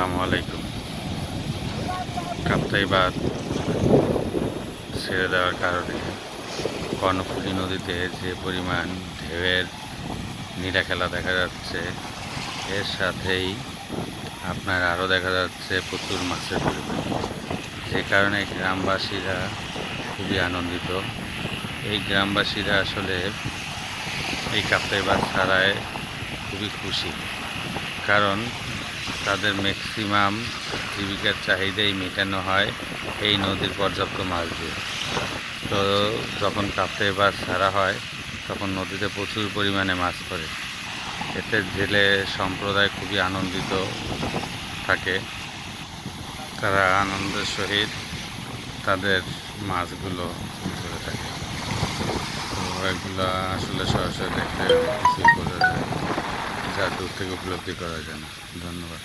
আসসালামু আলাইকুম। কাপ্তাই বাঁধ ছেড়ে দেওয়ার কারণে কর্ণফুলী নদীতে যে পরিমাণ ঢেউয়ের নীলা খেলা দেখা যাচ্ছে, এর সাথেই আপনার আরও দেখা যাচ্ছে প্রচুর মাছের পরিমাণ যে কারণে গ্রামবাসীরা খুবই আনন্দিত। এই গ্রামবাসীরা আসলে এই কাপ্তাই বাঁধ ছাড়ায় খুবই খুশি। কারণ তাদের ম্যাক্সিমাম জীবিকার চাহিদাই মেটানো হয় এই নদীর পর্যাপ্ত মাছ দিয়ে। তো যখন কাপড়ে বা ছাড়া হয়, তখন নদীতে প্রচুর পরিমাণে মাছ পড়ে। এতে জেলে সম্প্রদায় খুবই আনন্দিত থাকে। তারা আনন্দের সহিত তাদের মাছগুলো ধরে থাকে। তো এগুলো আসলে সরাসরি দেখতে যা দূর থেকে উপলব্ধি করা যায় না। ধন্যবাদ।